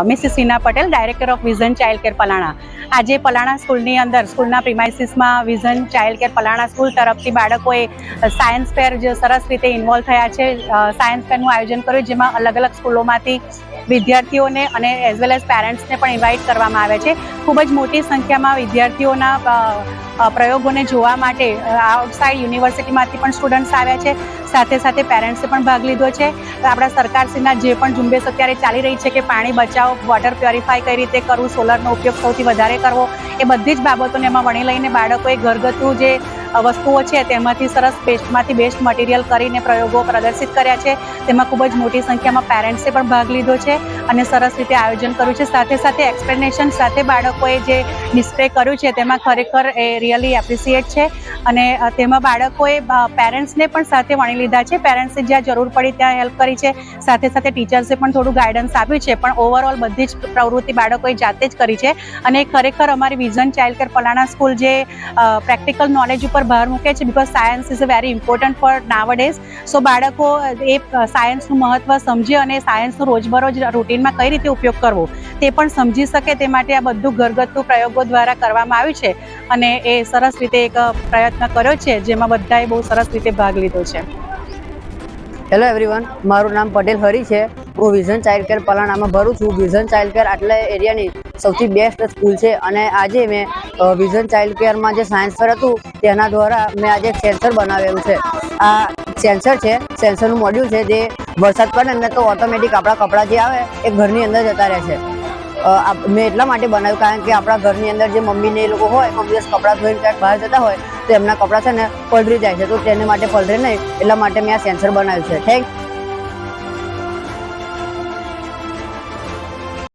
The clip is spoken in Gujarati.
Mrs Seena Patel director of Vision Child Care Palana આજે પલાણા સ્કૂલની અંદર સ્કૂલના પ્રિમાઇસીસમાં Vision Child Care Palana school તરફથી બાળકોએ સાયન્સ ફેર જે સરસ રીતે ઇન્વોલ્વ થયા છે. સાયન્સ ફેરનું આયોજન કર્યું, જેમાં અલગ અલગ સ્કૂલોમાંથી વિદ્યાર્થીઓને અને એઝ વેલ એઝ પેરેન્ટ્સને પણ ઇન્વાઇટ કરવામાં આવે છે. ખૂબ જ મોટી સંખ્યામાં વિદ્યાર્થીઓના પ્રયોગોને જોવા માટે આઉટસાઇડ યુનિવર્સિટીમાંથી પણ સ્ટુડન્ટ્સ આવ્યા છે. સાથે સાથે પેરેન્ટ્સે પણ ભાગ લીધો છે. આપણા સરકારશ્રીના જે પણ ઝુંબેશ અત્યારે ચાલી રહી છે કે પાણી બચાવો વોટર પ્યોરિફાય કઈ રીતે કરવું સોલરનો ઉપયોગ સૌથી વધારે કરવો, એ બધી જ બાબતોને એમાં વણી લઈને બાળકોએ ઘરગથ્થુ જે વસ્તુઓ છે તેમાંથી સરસ બેસ્ટમાંથી બેસ્ટ મટીરિયલ કરીને પ્રયોગો પ્રદર્શિત કર્યા છે. તેમાં ખૂબ જ મોટી સંખ્યામાં પેરેન્ટ્સે પણ ભાગ લીધો છે. અને સરસ રીતે આયોજન કર્યું છે. સાથે સાથે એક્સપ્લેનેશન સાથે બાળકોએ જે ડિસ્પ્લે કર્યું છે, તેમાં ખરેખર એ રિયલી એપ્રિસિએટ છે. અને તેમાં બાળકોએ પેરેન્ટ્સને પણ સાથે વણી લીધા છે. પેરેન્ટ્સે જ્યાં જરૂર પડી ત્યાં હેલ્પ કરી છે. સાથે સાથે ટીચર્સે પણ થોડું ગાઈડન્સ આપ્યું છે, પણ ઓવરઓલ બધી જ પ્રવૃત્તિ બાળકોએ જાતે જ કરી છે. અને ખરેખર અમારી Vision Child Care Palana school જે પ્રેક્ટિકલ નોલેજ ઉપર ભાર મૂકે છે because science is very important for nowadays so બાળકો એ સાયન્સનું મહત્ત્વ સમજે અને સાયન્સનું રોજબરોજ રૂટીનમાં કઈ રીતે ઉપયોગ કરવો તે પણ સમજી શકે તે માટે આ બધું ઘરગથ્થુ પ્રયોગો દ્વારા કરવામાં આવ્યું છે અને એ સરસ રીતે એક પ્રયત્ન કર્યો છે જેમાં બધાએ બહુ સરસ રીતે ભાગ લીધો છે. હેલો એવરીવન મારું નામ પટેલ હરી છે. હું વિઝન ચાઇલ્ડ કેર પલાણામાં ભરું છું. વિઝન ચાઇલ્ડ કેર આટલા એરિયાની સૌથી બેસ્ટ સ્કૂલ છે અને આજે મેં વિઝન ચાઇલ્ડ કેરમાં જે સાયન્સ ફેર હતું તેના દ્વારા મેં આજે સેન્સર બનાવેલું છે. આ સેન્સર છે સેન્સરનું મોડ્યુલ છે જે વરસાદ પડે ને, તો ઓટોમેટિક આપણા કપડાં જે આવે એ ઘરની અંદર જતા રહે છે. મેં એટલા માટે બનાવ્યું, કારણ કે આપણા ઘરની અંદર જે મમ્મીને એ લોકો હોય, મમ્મી દિવસ કપડાં ધોઈને ક્યાંક બહાર જતા હોય, તો એમના કપડાં છે ને પલરી જાય છે. તો તેને માટે પલરે નહીં, એટલા માટે મેં આ સેન્સર બનાવ્યું છે. થેન્ક